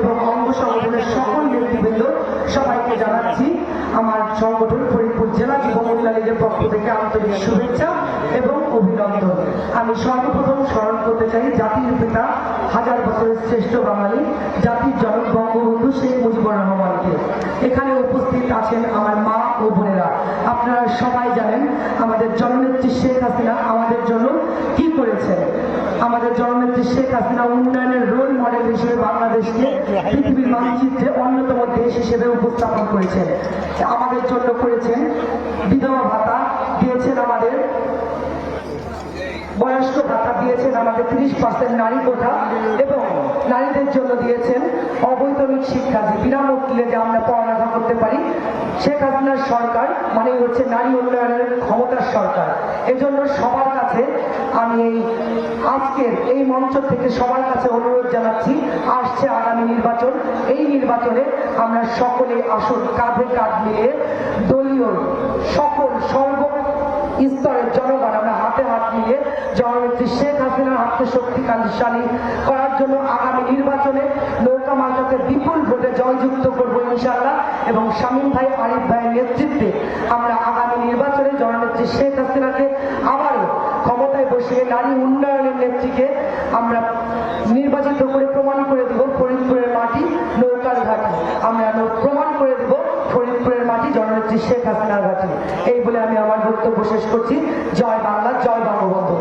এবং অঙ্গ সংগঠনের সকল নেতৃবৃন্দ সবাইকে জানাচ্ছি, আমার সংগঠন ফরিদপুর জেলা যুব মহিলা লীগের পক্ষ থেকে আন্তরিক শুভেচ্ছা এবং অভিনন্দন। আমি সর্বপ্রথম স্মরণ করতে চাই জাতির পিতা, হাজার বছরের শ্রেষ্ঠ বাঙালি, জাতির জনক বঙ্গবন্ধু শেখ মুজিবুর রহমানকে। এখানে উপস্থিত আছেন আমার মা ও বোনেরা। আপনারা সবাই জানেন আমাদের জননেত্রী শেখ হাসিনা আমাদের জন্য কি করেছেন? আমাদের জননেত্রী শেখ হাসিনা উন্নয়নের হিসেবে বাংলাদেশকে পৃথিবীর মানচিত্রে অন্যতম দেশ হিসেবে উপস্থাপন করেছেন আমাদের জন্য করেছেন বিধবা ভাতা, দিয়েছেন আমাদের বয়স্ক ভাতা, দিয়েছেন আমাদের তিরিশ পার্সেন্ট নারী কোথা এবং নারীদের জন্য দিয়েছেন অবৈতনিক শিক্ষা যে বিনামূল্যে যে আমরা পড়ালেখা করতে পারি শেখ হাসিনার সরকার মানে হচ্ছে নারী উন্নয়নের ক্ষমতার সরকার। এজন্য সবার কাছে আমি এই আজকের এই মঞ্চ থেকে সবার কাছে অনুরোধ জানাচ্ছি, আসছে আগামী নির্বাচন। এই নির্বাচনে আমরা সকলে আসুন, কাঁধে কাঁধ মিলিয়ে দলীয় সকল সর্ব স্তরের জনগণ আমরা হাতে হাত মিলিয়ে জননেত্রী শেখ হাসিনার হাতে শক্তিশালী করার জন্য আগামী নির্বাচনে নৌকা বিপুল ভোটে জয়যুক্ত করব ইনশাল্লাহ এবং শামীম ভাই, আরিফ ভাইয়ের নেতৃত্বে আমরা আগামী নির্বাচনে জননেত্রী শেখ হাসিনাকে আবারও ক্ষমতায় বসিয়ে নারী উন্নয়নের নেত্রীকে আমরা নির্বাচিত করে প্রমাণ করে দেব ফরিদপুরের মাটি, নৌকার ঘাটি। আমরা প্রমাণ করে দেব ফরিদপুরের মাটি, জননেত্রী শেখ হাসিনার ঘাটি। এই বলে আমি আমার বক্তব্য শেষ করছি। জয় বাংলা, জয় বঙ্গবন্ধু।